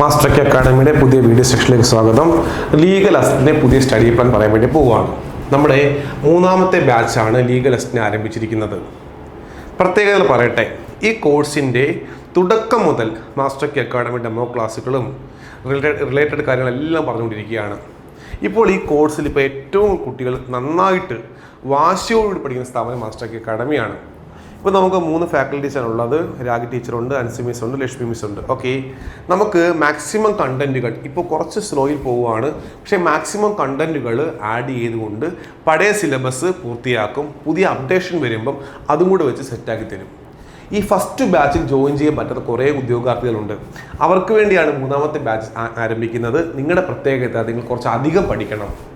Master K അക്കാഡമിയുടെ പുതിയ video സെക്ഷനിലേക്ക് സ്വാഗതം. ലീഗൽ അസിസ്റ്റിന്റെ പുതിയ സ്റ്റഡി പ്ലാൻ പറയാൻ വേണ്ടി പോവുകയാണ്. നമ്മുടെ മൂന്നാമത്തെ ബാച്ചാണ് ലീഗൽ അസിസ്റ്റിനെ ആരംഭിച്ചിരിക്കുന്നത്. പ്രത്യേകത പറയട്ടെ. ഈ കോഴ്സിന്റെ തുടക്കം മുതൽ മാസ്റ്റർ കെ അക്കാഡമി ഡെമോ ക്ലാസ്സുകളും റിലേറ്റഡ് റിലേറ്റഡ് കാര്യങ്ങളെല്ലാം പറഞ്ഞുകൊണ്ടിരിക്കുകയാണ്. ഇപ്പോൾ ഈ കോഴ്സിൽ ഇപ്പോൾ ഏറ്റവും കുട്ടികൾ നന്നായിട്ട് വാശിയോടുകൂടി പഠിക്കുന്ന സ്ഥാപനം മാസ്റ്റർ കെ അക്കാഡമിയാണ് ഇപ്പോൾ നമുക്ക് മൂന്ന് ഫാക്കൽറ്റീസാണ് ഉള്ളത്. രാഗി ടീച്ചറുണ്ട് അൻസി മിസ് ഉണ്ട് ലക്ഷ്മി മിസ് ഉണ്ട്. ഓക്കെ നമുക്ക് മാക്സിമം കണ്ടന്റുകൾ ഇപ്പോൾ കുറച്ച് സ്ലോയിൽ പോവുകയാണ്. പക്ഷേ മാക്സിമം കണ്ടന്റുകൾ ആഡ് ചെയ്തുകൊണ്ട് പഴയ സിലബസ് പൂർത്തിയാക്കും. പുതിയ അപ്ഡേഷൻ വരുമ്പം അതും കൂടെ വെച്ച് സെറ്റാക്കി തരും. ഈ ഫസ്റ്റ് ബാച്ചിൽ ജോയിൻ ചെയ്യാൻ പറ്റാത്ത കുറേ ഉദ്യോഗാർത്ഥികളുണ്ട്. അവർക്ക് വേണ്ടിയാണ് മൂന്നാമത്തെ ബാച്ച് ആരംഭിക്കുന്നത്. നിങ്ങളുടെ പ്രത്യേകത നിങ്ങൾ കുറച്ച് അധികം പഠിക്കണം.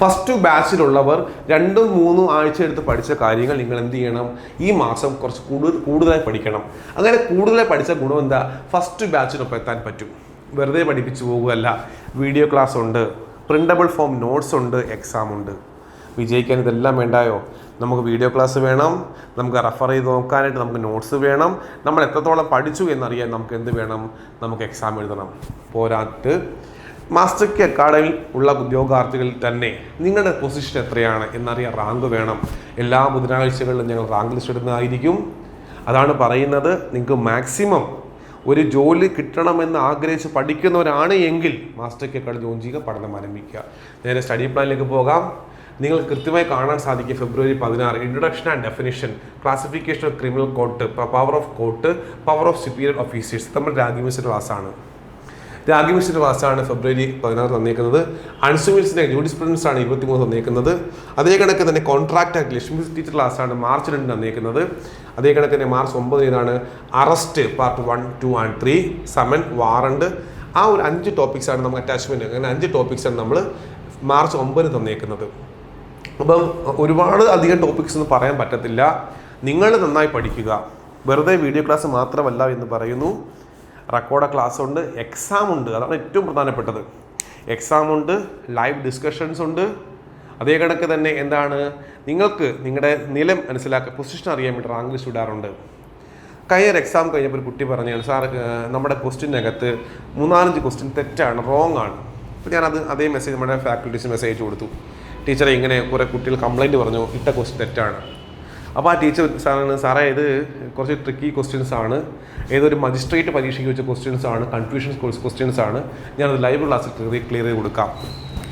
ഫസ്റ്റ് ബാച്ചിലുള്ളവർ രണ്ടും മൂന്നും ആഴ്ച എടുത്ത് പഠിച്ച കാര്യങ്ങൾ നിങ്ങൾ എന്ത് ചെയ്യണം? ഈ മാസം കുറച്ച് കൂടുതൽ കൂടുതലായി പഠിക്കണം. അങ്ങനെ കൂടുതലായി പഠിച്ച ഗുണം എന്താ? ഫസ്റ്റ് ബാച്ചിനൊപ്പം എത്താൻ പറ്റും. വെറുതെ പഠിപ്പിച്ചു പോകുകയല്ല വീഡിയോ ക്ലാസ് ഉണ്ട്. പ്രിന്റബിൾ ഫോം നോട്ട്സ് ഉണ്ട്. എക്സാം ഉണ്ട്. വിജയിക്കാൻ ഇതെല്ലാം വേണ്ടായോ? നമുക്ക് വീഡിയോ ക്ലാസ് വേണം. നമുക്ക് റെഫർ ചെയ്ത് നോക്കാനായിട്ട് നമുക്ക് നോട്ട്സ് വേണം. നമ്മൾ എത്രത്തോളം പഠിച്ചു എന്നറിയാൻ നമുക്ക് എന്ത് വേണം? നമുക്ക് എക്സാം എഴുതണം. പോരാട്ട്. മാസ്റ്റർ കെ അക്കാഡമിയിൽ ഉള്ള ഉദ്യോഗാർത്ഥികളിൽ തന്നെ നിങ്ങളുടെ പൊസിഷൻ എത്രയാണ് എന്നറിയാൻ റാങ്ക് വേണം. എല്ലാ ബുധനാഴ്ചകളിലും ഞങ്ങൾ റാങ്ക് ലിസ്റ്റ് ഇടുന്നതായിരിക്കും. അതാണ് പറയുന്നത്. നിങ്ങൾക്ക് മാക്സിമം ഒരു ജോലി കിട്ടണമെന്ന് ആഗ്രഹിച്ച് പഠിക്കുന്നവരാണ് എങ്കിൽ മാസ്റ്റർ കെ അക്കാഡമി ജോയിൻ ചെയ്യുക പഠനം ആരംഭിക്കുക. നേരെ സ്റ്റഡി പ്ലാനിലേക്ക് പോകാം. നിങ്ങൾ കൃത്യമായി കാണാൻ സാധിക്കും ഫെബ്രുവരി പതിനാറ്. Introduction and definition classification of criminal court power of court power of superior officers നമ്മുടെ രാഗ്യമിസ്റ്റർ ക്ലാസ്സാണ് രാഗ്യമിസ്റ്റർ ക്ലാസ്സാണ് ഫെബ്രുവരി പതിനാറ് തന്നേക്കുന്നത് ജൂഡിസ് പ്രിൻസ് ആണ് ഇരുപത്തി മൂന്ന് തന്നേക്കുന്നത് അതേ കണക്ക് തന്നെ കോൺട്രാക്ട് ആക്ട് ലക്ഷ്മി ടീച്ചർ ക്ലാസ്സാണ് മാർച്ച് രണ്ട് തന്നേക്കുന്നത് അതേ കണക്ക് തന്നെ മാർച്ച് ഒമ്പത് ഏതാണ് arrest part one two and three summon warrant ആ ഒരു അഞ്ച് ടോപ്പിക്സാണ് നമുക്ക് അറ്റാച്ച്മെന്റ് അങ്ങനെ അഞ്ച് ടോപ്പിക്സാണ് നമ്മൾ മാർച്ച് ഒമ്പതിന് തന്നേക്കുന്നത് അപ്പം ഒരുപാട് അധികം ടോപ്പിക്സ് ഒന്നും പറയാൻ പറ്റത്തില്ല. നിങ്ങൾ നന്നായി പഠിക്കുക. വെറുതെ വീഡിയോ ക്ലാസ് മാത്രമല്ല എന്ന് പറയുന്നു. റെക്കോർഡ് ക്ലാസ് ഉണ്ട് എക്സാം ഉണ്ട്. അതാണ് ഏറ്റവും പ്രധാനപ്പെട്ടത്. എക്സാം ഉണ്ട് ലൈവ് ഡിസ്കഷൻസ് ഉണ്ട്. അതേ കണക്ക് തന്നെ എന്താണ്? നിങ്ങൾക്ക് നിങ്ങളുടെ നിലം മനസ്സിലാക്കുക പൊസിഷൻ അറിയാൻ വേണ്ടി റാങ്ക് ലിസ്റ്റ് ഇടാറുണ്ട് കയ്യർ എക്സാം കഴിഞ്ഞപ്പോൾ ഒരു കുട്ടി പറഞ്ഞു സാർ നമ്മുടെ ക്വസ്റ്റിനകത്ത് മൂന്നാലഞ്ച് ക്വസ്റ്റ്യൻ തെറ്റാണ് റോങ് ആണ്. അപ്പോൾ ഞാനത് അതേ മെസ്സേജ് നമ്മുടെ ഫാക്കൽറ്റീസ് മെസ്സേജ് കൊടുത്തു. ടീച്ചറെ ഇങ്ങനെ കുറേ കുട്ടികൾ കംപ്ലൈന്റ് പറഞ്ഞു ഇട്ട ക്വസ്റ്റ്യൻ തെറ്റാണ്. അപ്പോൾ ആ ടീച്ചർ സാറാണ് സാറേ ഇത് കുറച്ച് ട്രിക്കി ക്വസ്റ്റ്യൻസ് ആണ്. ഏതൊരു മജിസ്ട്രേറ്റ് പരീക്ഷയ്ക്ക് വെച്ച ക്വസ്റ്റ്യൻസ് ആണ്. കൺഫ്യൂഷൻ ക്വസ്റ്റ്യൻസ് ആണ്. ഞാനത് ലൈവ് ക്ലാസ്സിൽ ക്ലിയർ ചെയ്ത് കൊടുക്കാം.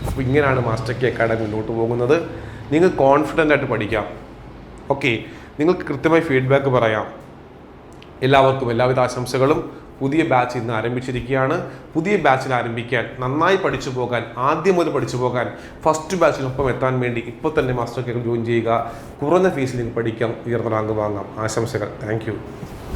അപ്പോൾ ഇങ്ങനെയാണ് മാസ്റ്റർ കെ അക്കാഡമി മുന്നോട്ട് പോകുന്നത്. നിങ്ങൾ കോൺഫിഡന്റ് ആയിട്ട് പഠിക്കാം. ഓക്കെ നിങ്ങൾക്ക് കൃത്യമായി ഫീഡ്ബാക്ക് പറയാം. എല്ലാവർക്കും എല്ലാവിധ ആശംസകളും. പുതിയ ബാച്ച് ഇന്ന് ആരംഭിച്ചിരിക്കുകയാണ്. പുതിയ ബാച്ചിൽ ആരംഭിക്കാൻ നന്നായി പഠിച്ചു പോകാൻ ആദ്യം മുതൽ പഠിച്ചു പോകാൻ ഫസ്റ്റ് ബാച്ചിനൊപ്പം എത്താൻ വേണ്ടി ഇപ്പോൾ തന്നെ മാസ്റ്റർ കേൾ ജോയിൻ ചെയ്യുക. കുറഞ്ഞ ഫീസിൽ പഠിക്കാം. ഉയർന്ന റാങ്ക് വാങ്ങാം. ആശംസകൾ. താങ്ക്